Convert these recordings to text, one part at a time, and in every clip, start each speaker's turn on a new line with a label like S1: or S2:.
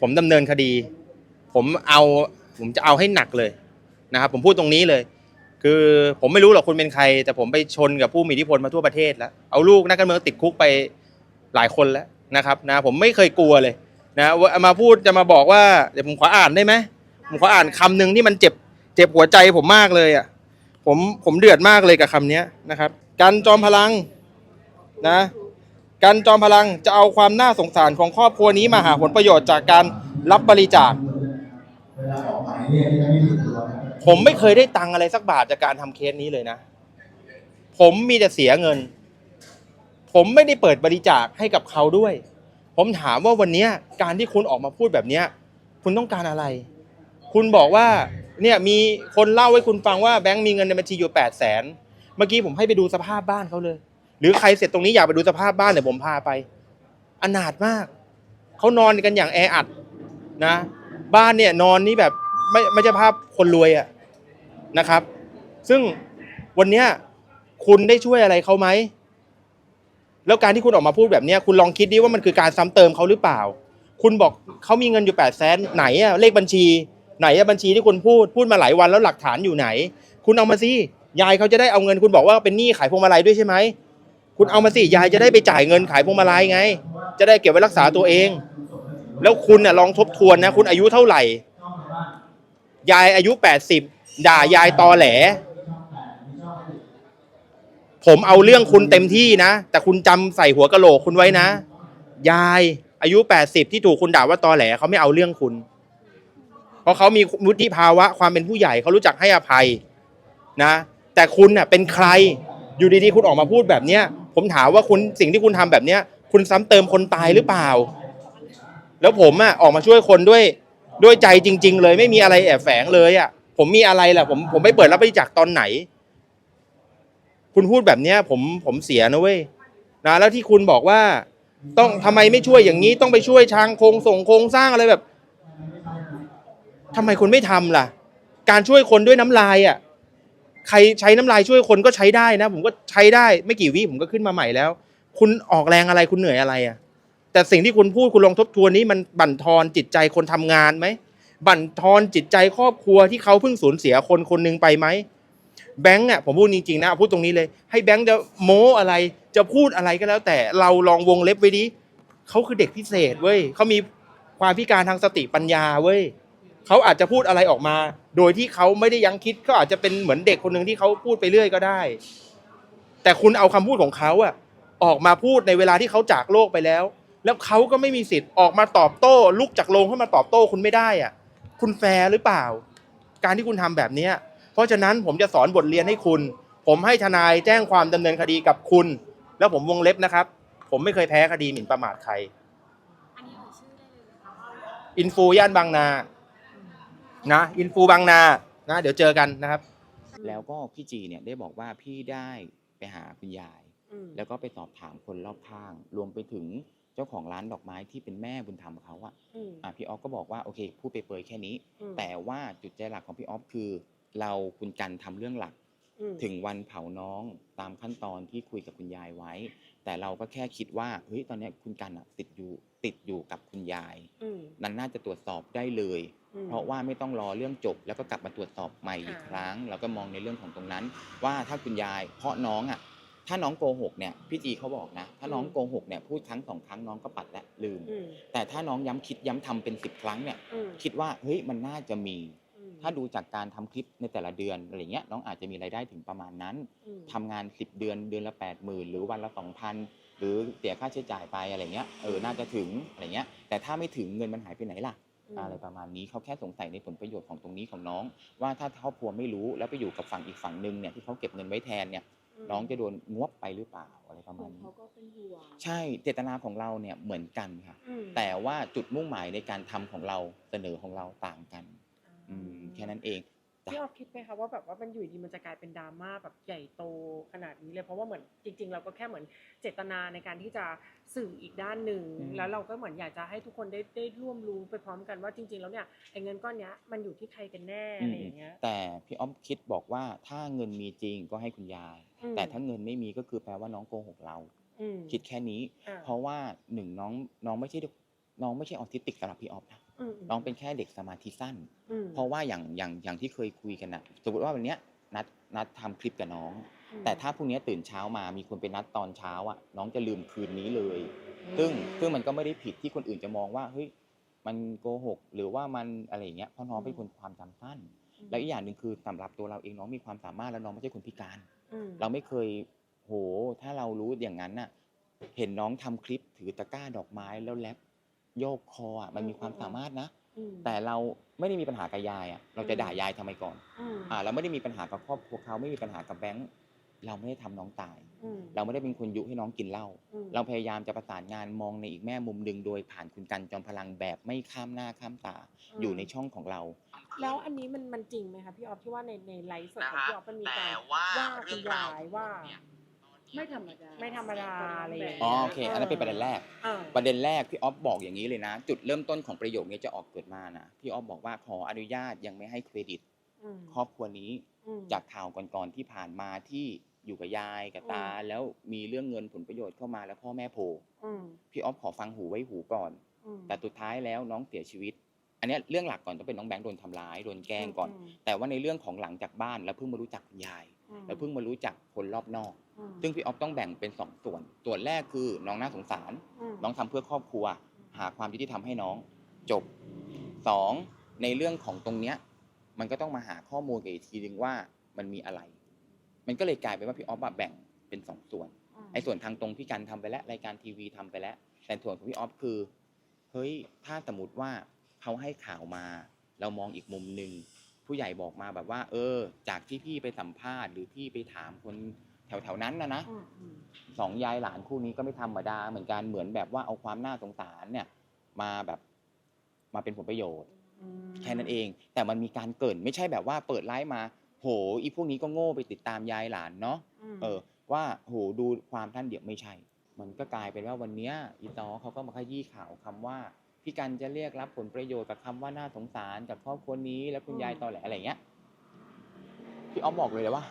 S1: ผมดำเนินคดี ผมเอาผมจะเอาให้หนักเลยนะครับผมพูดตรงนี้เลย คือผมไม่รู้หรอกคุณเป็นใคร แต่ผมไปชนกับผู้มีอิทธิพลมาทั่วประเทศแล้วเอาลูกนักการเมืองติดคุกไปหลายคนแล้วนะครับนะผมไม่เคยกลัวเลยนะมาพูดจะมาบอกว่าเดี๋ยวผมขออ่านได้ไหมผมขออ่านคำหนึ่งที่มันเจ็บเจ็บหัวใจผมมากเลยอะผมผมเดือดมากเลยกับคำเนี้ยนะครับ การจอมพลังนะ การจอมพลังจะเอาความน่าสงสารของครอบครัวนี้มาหาผลประโยชน์จากการรับบริจาค ผมไม่เคยได้ตังค์อะไรสักบาทจากการทำเคสนี้เลยนะ ผมมีแต่เสียเงิน ผมไม่ได้เปิดบริจาคให้กับเขาด้วย ผมถามว่าวันนี้การที่คุณออกมาพูดแบบนี้คุณต้องการอะไร คุณบอกว่าเนี่ยมีคนเล่าให้คุณฟังว่าแบงค์มีเงินในบัญชีอยู่แปดแสนเมื่อกี้ผมให้ไปดูสภาพบ้านเขาเลย หรือใครเสร็จตรงนี้อยากไปดูสภาพบ้านเดี๋ยวผมพาไป อนาถมาก เขานอนกันอย่างแออัดนะ บ้านเนี่ยนอนนี่แบบไม่ไม่ใช่ภาพคนรวยอะนะครับ ซึ่งวันเนี้ยคุณได้ช่วยอะไรเขาไหม แล้วการที่คุณออกมาพูดแบบเนี้ยคุณลองคิดดิว่ามันคือการซ้ำเติมเขาหรือเปล่า คุณบอกเขามีเงินอยู่แปดแสนไหนอะเลขบัญชี ไหนอะบัญชีที่คุณพูดพูดมาหลายวันแล้วหลักฐานอยู่ไหน คุณเอามาสิยายเขาจะได้เอาเงินคุณบอกว่าเป็นหนี้ขายพวงมาลัยด้วยใช่ไหม คุณเอามาสิยายจะได้ไปจ่ายเงินขายพวงมาลัยไง จะได้เก็บไว้รักษาตัวเอง แล้วคุณน่ะลองทบทวนนะ คุณอายุเท่าไหร่ ยายอายุแปดสิบด่ายายตอแหล ผมเอาเรื่องคุณเต็มที่นะ แต่คุณจำใส่หัวกะโหลกคุณไว้นะ ยายอายุแปดสิบที่ถูกคุณด่าว่าตอแหลเขาไม่เอาเรื่องคุณ เพราะเขามีวุฒิภาวะความเป็นผู้ใหญ่เขารู้จักให้อภัยนะ แต่คุณน่ะเป็นใครอยู่ดีๆ คุณออกมาพูดแบบเนี้ย ผมถามว่าคุณสิ่งที่คุณทำแบบเนี้ย คุณซ้ำเติมคนตายหรือเปล่า แล้วผมอะออกมาช่วยคนด้วยด้วยใจจริง ๆ เลยไม่มีอะไรแอบแฝงเลยอะ ผมมีอะไรล่ะ ผมผมไม่เปิดรับบริจาคตอนไหน คุณพูดแบบเนี้ย ผมผมเสียนะเว้ยนะแล้วที่คุณบอกว่าต้องทำไมไม่ช่วยอย่างนี้ต้องไปช่วยทางโครงส่งโครงสร้างอะไรแบบทำไมคุณไม่ทำล่ะ การช่วยคนด้วยน้ำลายอะ ใครใช้น้ำลายช่วยคนก็ใช้ได้นะ ผมก็ใช้ได้ไม่กี่วิผมก็ขึ้นมาใหม่แล้ว คุณออกแรงอะไรคุณเหนื่อยอะไรอะแต่สิ่งที่คุณพูดคุณลองทบทวนนี้มันบั่นทอนจิตใจคนทำงานไหมบั่นทอนจิตใจครอบครัวที่เขาเพิ่งสูญเสียคนคนหนึ่งไปไหมแบงค์อะผมพูดจริงๆนะพูดตรงนี้เลย ให้แบงค์จะโม้อะไรจะพูดอะไรก็แล้ว แต่เราลองวงเล็บไว้ดิเขาคือเด็กพิเศษเว้ยเขามีความพิการทางสติปัญญาเว้ย เขาอาจจะพูดอะไรออกมา โดยที่เขาไม่ได้ยั้งคิดก็อาจจะเป็นเหมือนเด็กคนหนึ่งที่เขาพูดไปเรื่อยก็ได้ แต่คุณเอาคำพูดของเขาอะออกมาพูดในเวลาที่เขาจากโลกไปแล้ว แล้วเขาก็ไม่มีสิทธิ์ออกมาตอบโต้ ลุกจากโรงให้มาตอบโต้คุณไม่ได้อะคุณแฟร์หรือเปล่า การที่คุณทำแบบเนี้ยเพราะฉะนั้นผมจะสอนบทเรียนให้คุณ ผมให้ทนายแจ้งความดำเนินคดีกับคุณ แล้วผมวงเล็บนะครับ ผมไม่เคยแพ้คดีหมิ่นประมาทใคร
S2: อันนี้เอ่ยชื่อได้เลยนะคะ
S1: อินฟูย่านบางนา นะอินฟูบางนานะ เดี๋ยวเจอกันนะครับ
S3: แล้วก็พี่จีเนี่ยได้บอกว่าพี่ได้ไปหาคุณยาย
S2: อืม
S3: แล้วก็ไปสอบถามคนรอบข้าง รวมไปถึงเจ้าของร้านดอกไม้ที่เป็นแม่บุญธรรมเขาอะ
S2: อืม
S3: อะพี่ออฟก็บอกว่าโอเคพูดไปเปรยๆแค่นี้
S2: อืม
S3: แต่ว่าจุดใจหลักของพี่ออฟคือ เราคุณกันทำเรื่องหลัก
S2: อืม
S3: ถึงวันเผาน้องตามขั้นตอนที่คุยกับคุณยายไว้ แต่เราก็แค่คิดว่าเฮ้ยตอนเนี้ยคุณกันอะติดอยู่ ติดอยู่กับคุณยาย
S2: อืม
S3: นั้นน่าจะตรวจสอบได้เลย
S2: อืม
S3: เพราะว่าไม่ต้องรอเรื่องจบ แล้วก็กลับมาตรวจสอบใหม่อีก
S2: ค่ะ
S3: ครั้ง แล้วก็มองในเรื่องของตรงนั้น ว่าถ้าคุณยายเพราะน้องอะ ถ้าน้องโกหกเนี่ยพี่จีเขาบอกนะ ถ้าน้องโกหกเนี่ยพูดครั้งสองครั้งน้องก็ปัดและลืม
S2: อืม
S3: แต่ถ้าน้องย้ำคิดย้ำทำเป็นสิบครั้งเนี่ย
S2: อืม
S3: คิดว่าเฮ้ยมันน่าจะมี
S2: อืม
S3: ถ้าดูจากการทำคลิปในแต่ละเดือนอะไรเงี้ยน้องอาจจะมีรายได้ถึงประมาณนั้น
S2: อืม
S3: ทำงาน 10 เดือนเดือนละ8 0,000หรือวันละ2,000 หรือเสียค่าใช้จ่ายไปอะไรเงี้ยเออน่าจะถึงอะไรเงี้ยแต่ถ้าไม่ถึงเงินมันหายไปไหนล่ะ
S2: ม
S3: อะไรประมาณนี้เขาแค่สงสัยในผลประโยชน์ของตรงนี้ของน้อง ว่าถ้าครอบครัวไม่รู้แล้วไปอยู่กับฝั่งอีกฝั่งหนึ่งเนี่ยที่เขาเก็บเงินไว้แทนเนี่ย
S2: ม
S3: น้องจะโดนงวบไปหรือเปล่าอะไรประ
S2: เห
S3: มา
S2: มื
S3: ณ
S2: อน
S3: นี้
S2: เขาก็เป็นห่วง
S3: ใช่เจตนาของเราเนี่ยเหมือนกันค่ะ
S2: อืม
S3: แต่ว่าจุดมุ่งหมายในการทำของเราเสนอของเราต่างกันอืมแค่นั้นเองจ้ะ
S2: พี่ออฟคิดไหมคะว่าแบบว่ามันอยู่ดีมันจะกลายเป็นดราม่าแบบใหญ่โตขนาดนี้เลยเพราะว่าเหมือนจริง ๆ เราก็แค่เหมือนเจตนาในการที่จะสื่ออีกด้านหนึ่ง
S3: อืม
S2: แล้วเราก็เหมือนอยากจะให้ทุกคนได้ได้ร่วมรู้ไปพร้อมกันว่าจริง ๆ แล้วเนี่ยไอ้เงินก้อนเนี้ยมันอยู่ที่ใครกันแน่อะไรอย่างเงี้ย
S3: แต่พี่อ้อมคิดบอกว่าถ้าเงินมีจริงก็ให้คุณยาย
S2: อืม
S3: แต่ถ้าเงินไม่มีก็คือแปลว่าน้องโกหกเรา
S2: อืม
S3: คิดแค่นี้
S2: อ่า
S3: เพราะว่าหนึ่งน้องน้องไม่ใช่น้องไม่ใช่ออทิสติกสำหรับพี่ออฟนะ
S2: อืม
S3: น้องเป็นแค่เด็กสมาธิสั้น
S2: อืม
S3: เพราะว่าอย่างอย่างอย่างที่เคยคุยกันนะสมมติว่าวันเนี้ยนัดนัดทำคลิปกับน้อง
S2: อืม
S3: แต่ถ้าพรุ่งนี้ตื่นเช้ามามีคนไปนัดตอนเช้าอะ น้องจะลืมคืนนี้เลย ซึ่งซึ่งมันก็ไม่ได้ผิดที่คนอื่นจะมองว่าเฮ้ยมันโกหกหรือว่ามันอะไรอย่างเงี้ยเพราะน้องเป็นคนความจำสั้น แล้วอีกอย่างหนึ่งคือสำหรับตัวเราเองน้องมีความสามารถแล้วน้องไม่ใช่คนพิการ
S2: อืม
S3: เราไม่เคยโหถ้าเรารู้อย่างนั้นน่ะ เห็นน้องทำคลิปถือตะกร้าดอกไม้แล้วแรป โยกคออะมันมีความสามารถนะ
S2: อืม
S3: แต่เราไม่ได้มีปัญหากับยายอะเราจะด่ายายทำไมก่อน
S2: อืม
S3: อ่าเราไม่ได้มีปัญหากับครอบครัวเขาไม่มีปัญหากับแบงค์เราไม่ได้ทำน้องตาย
S2: อืม
S3: เราไม่ได้เป็นคนยุให้น้องกินเหล้า
S2: อืม
S3: เราพยายามจะประสานงานมองในอีกแม่มุมหนึ่งโดยผ่านคุณกันจอมพลังแบบไม่ข้ามหน้าข้ามตา อยู่ในช่องของเรา
S2: แล้วอันนี้มันมันจริงไหมคะพี่ออฟที่ว่าในในไลฟ์สดของพี่ออฟมันมีการ
S4: แต่ว่า
S2: ว่า
S4: เรื่
S2: คุ
S4: อง
S2: ณ
S4: ราวยา
S2: ยว่า
S4: เนี่ย
S5: ไม่ธรรมดา
S2: ไม่ธรรมดาอะไรอย่างเงี้ย
S3: อ๋อโอเค อันนั้นเป็นประเด็นแรก
S2: เออ
S3: ประเด็นแรกพี่ออฟบอกอย่างนี้เลยนะ จุดเริ่มต้นของประโยคนี้จะออกเกิดมานะพี่ออฟบอกว่าขออนุญาตยังไม่ให้เครดิต
S2: อืม
S3: ครอบครัวนี้
S2: อืม
S3: จากข่าวก่อนๆที่ผ่านมาที่อยู่กับยายกับตา
S2: อืม
S3: แล้วมีเรื่องเงินผลประโยชน์เข้ามาแล้วพ่อแม่โผล่
S2: อืม
S3: พี่ออฟขอฟังหูไว้หูก่อน
S2: อืม
S3: แต่สุดท้ายแล้วน้องเสียชีวิต อันเนี้ยเรื่องหลักก่อนต้องเป็นน้องแบงค์โดนทำร้ายโดนแกล้งก่อน
S2: ม
S3: แต่ว่าในเรื่องของหลังจากบ้านแล้วเพิ่งมารู้จักคุณยาย
S2: อืม
S3: แล้วเพิ่งมารู้จักคนรอบนอก
S2: อืม
S3: ซึ่งพี่ออฟต้องแบ่งเป็นสองส่วน ส่วนแรกคือน้องน่าสงสาร
S2: ม
S3: น้องทำเพื่อครอบครัว หาความยุติธรรมให้น้อง จบสองในเรื่องของตรงเนี้ย มันก็ต้องมาหาข้อมูลกันอีกทีนึงว่ามันมีอะไร มันก็เลยกลายเป็นว่าพี่ออฟอะแบ่งเป็นสองส่วน
S2: ม
S3: ไอ้ส่วนทางตรงพี่กันทำไปแล้วรายการทีวีทำไปแล้ว แต่ส่วนของพี่ออฟคือเฮ้ยถ้าสมมติว่า เขาให้ข่าวมา เรามองอีกมุมหนึ่งผู้ใหญ่บอกมาแบบว่า เออ จากที่พี่ไปสัมภาษณ์หรือพี่ไปถามคนแถวๆนั้นนะนะ
S2: อืมอืม
S3: สองยายหลานคู่นี้ก็ไม่ธรรมดาเหมือนกันเหมือนแบบว่าเอาความน่าสงสารเนี่ย มาแบบมาเป็นผลประโยชน์
S2: อืม
S3: แค่นั้นเอง แต่มันมีการเกรินไม่ใช่แบบว่าเปิดไลฟ์มา โห อีพวกนี้ก็โง่ไปติดตามยายหลานเนาะ
S2: ม
S3: เออ ว่าโหดูความท่านเดียวไม่ใช่ มันก็กลายเป็นว่าวันเนี้ยอีตอเขาก็มาขยี้ข่าวคำว่า พี่กันจะเรียกรับผลประโยชน์กับคำว่าน่าสงสารกับครอบครัวนี้ แล้วคุณยายตอแหลอะไรเงี้ยพี่อ้อมบอกเลยเลยว่า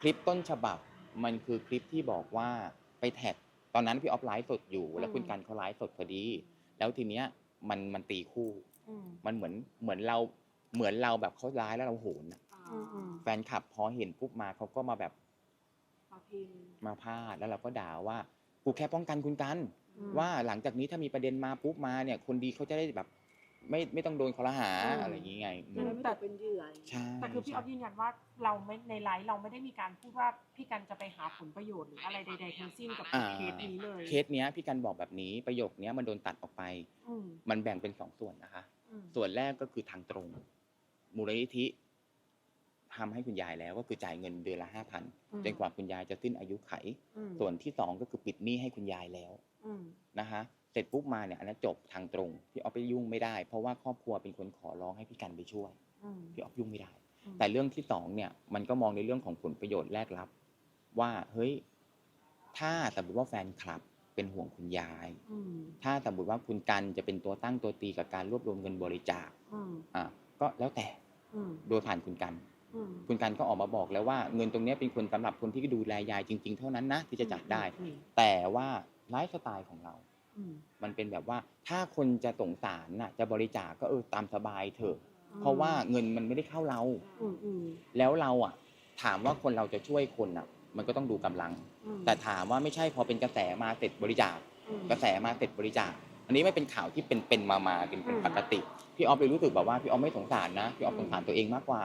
S3: คลิปต้นฉบับมันคือคลิปที่บอกว่าไปแท็กตอนนั้นพี่ออฟไลฟ์สดอยู่ แล้วคุณกันเขาไลฟ์สดพอดี แล้วทีเนี้ยมันมันตีคู่
S2: อืม
S3: มันเหมือนเหมือนเราเหมือนเราแบบเขาร้ายแล้วเราโหนอะ
S2: อืมอืม
S3: แฟนคลับพอเห็นปุ๊บมาเขาก็มาแบบ
S5: มาพิมพ์
S3: มาพาดแล้วเราก็ด่าว่ากูแค่ป้องกันคุณกัน
S2: อืม
S3: ว่าหลังจากนี้ถ้ามีประเด็นมาปุ๊บมาเนี่ยคนดีเขาจะได้แบบไม่ไม่ต้องโดนคอรหา
S2: อืม
S3: อะไรอย่างงี้ไงอื
S5: จะ
S3: ม
S5: ได้ไม่ตกเป็นเหยื่อ
S3: ใช่
S2: แต่คือพี่ออฟยืนยันว่าเราไม่ในไลฟ์เราไม่ได้มีการพูดว่าพี่กันจะไปหาผลประโยชน์หรืออะไรใดๆทั้งสิ้นกับ
S3: อ่า
S2: เคสนี้เลย
S3: เคสเนี้ยพี่กันบอกแบบนี้ประโยคเนี้ยมันโดนตัดออกไป
S2: อืม
S3: มันแบ่งเป็นสองส่วนนะคะ
S2: อืม
S3: ส่วนแรกก็คือทางตรง มูลนิธิทำให้คุณยายแล้วก็คือจ่ายเงินเดือนละห้าพัน
S2: อืม
S3: จนกว่าคุณยายจะสิ้นอายุไข
S2: อืม
S3: ส่วนที่สองก็คือปิดหนี้ให้คุณยายแล้ว
S2: อืม
S3: นะคะเสร็จปุ๊บมาเนี่ยอันนั้นจบทางตรงพี่ออฟไปยุ่งไม่ได้ เพราะว่าครอบครัวเป็นคนขอร้องให้พี่กันไปช่วย
S2: อืม
S3: พี่ออฟยุ่งไม่ได้
S2: อืม
S3: แต่เรื่องที่สองเนี่ยมันก็มองในเรื่องของผลประโยชน์แลกรับ ว่าเฮ้ยถ้าสมมติว่าแฟนคลับเป็นห่วงคุณยาย
S2: อืม
S3: ถ้าสมมติว่าคุณกันจะเป็นตัวตั้งตัวตีกับการรวบรวมเงินบริจาค
S2: อืม
S3: อะก็แล้วแต่
S2: อืม
S3: โดยผ่านคุณกัน
S2: อืม
S3: คุณกันก็ออกมาบอกแล้วว่าเงินตรงเนี้ยเป็นคนสำหรับคนที่ดูแลยายจริง ๆ เท่านั้นนะที่จะจัดได้
S2: อืม
S3: แต่ว่า ไลฟ์สไตล์ของเรา
S2: อืม
S3: มันเป็นแบบว่าถ้าคนจะสงสารน่ะ จะบริจาคก็เออตามสบายเถอะ
S2: อืม
S3: เพราะว่าเงินมันไม่ได้เข้าเรา
S2: อืมอืม
S3: แล้วเราอะ ถามว่าคนเราจะช่วยคนอะ มันก็ต้องดูกำลัง
S2: อืม
S3: แต่ถามว่าไม่ใช่พอเป็นกระแสมาเสร็จบริจาค
S2: อืม
S3: กระแสมาเสร็จบริจาค อันนี้ไม่เป็นข่าวที่เป็นเป็นมามาเป็นเป็น
S2: อืม
S3: ปกติพี่ออฟเลยรู้สึกแบบว่าพี่ออฟไม่สงสารนะพี่ออฟ
S2: อืม
S3: สงสารตัวเองมากกว่า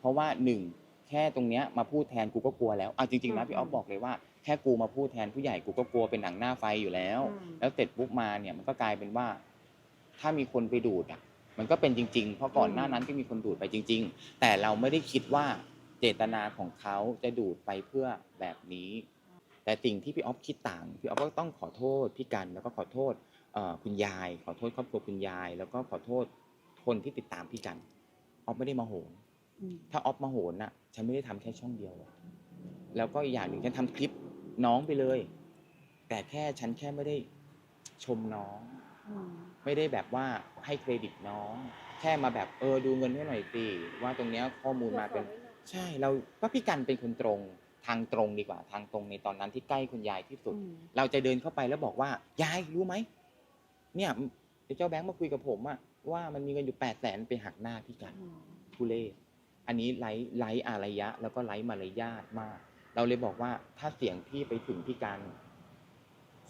S3: เพราะว่าหนึ่งแค่ตรงเนี้ยมาพูดแทนกูก็กลัวแล้วอะจริงๆนะ
S2: อืม
S3: พี่ออฟบอกเลยว่า แค่กูมาพูดแทนผู้ใหญ่กูก็กลัวเป็นหนังหน้าไฟอยู่แล้ว
S2: อืม
S3: แล้วเสร็จปุ๊บมาเนี่ยมันก็กลายเป็นว่า ถ้ามีคนไปดูดอะ มันก็เป็นจริง ๆ เพราะก่อนหน้านั้นก็มีคนดูดไปจริง ๆ แต่เราไม่ได้คิดว่าเจตนาของเขาจะดูดไปเพื่อแบบนี้ แต่สิ่งที่พี่ออฟคิดต่างพี่ออฟก็ต้องขอโทษพี่กันแล้วก็ขอโทษเอ่อคุณยาย ขอโทษครอบครัวคุณยาย แล้วก็ขอโทษคนที่ติดตามพี่กันออฟไม่ได้มาโหน
S2: อืม
S3: ถ้าออฟมาโหนน่ะ ฉันไม่ได้ทำแค่ช่องเดียวหรอกแล้วก็อีกอย่างหนึ่งฉันทำคลิป น้องไปเลย แต่แค่ฉันแค่ไม่ได้ชมน้อง
S2: อืม
S3: ไม่ได้แบบว่าให้เครดิตน้อง แค่มาแบบเออดูเงินให้หน่อยสิว่าตรงเนี้ยข้อมูลมาเป็น ใช่เราก็พี่กันเป็นคนตรงทางตรงดีกว่า ทางตรงในตอนนั้นที่ใกล้คุณยายที่สุด
S2: อืม
S3: เราจะเดินเข้าไปแล้วบอกว่ายายรู้ไหมเนี่ยเดี๋ยวเจ้าแบงค์มาคุยกับผมอะว่ามันมีเงินอยู่แปดแสนไปหักหน้าพี่กันทุเล่อันนี้ไร้ไร้อารยะ แล้วก็ไร้มารยาทมาก เราเลยบอกว่าถ้าเสียงพี่ไปถึงพี่การ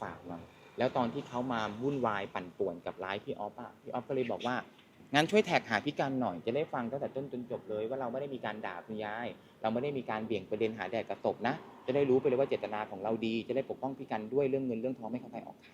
S3: ฝากหน่อยแล้วตอนที่เขามาวุ่นวายปั่นป่วนกับไลฟ์พี่ออฟอะพี่ออฟก็เลยบอกว่างั้นช่วยแท็กหาพี่การหน่อยจะได้ฟังตั้งแต่ต้นจนจบเลย ว่าเราไม่ได้มีการด่าคุณยาย เราไม่ได้มีการเบี่ยงประเด็นหาแดดกระตกนะ จะได้รู้ไปเลยว่าเจตนาของเราดี จะได้ปกป้องพี่การด้วยเรื่องเงินเรื่องทองไม่เข้าใครออกใคร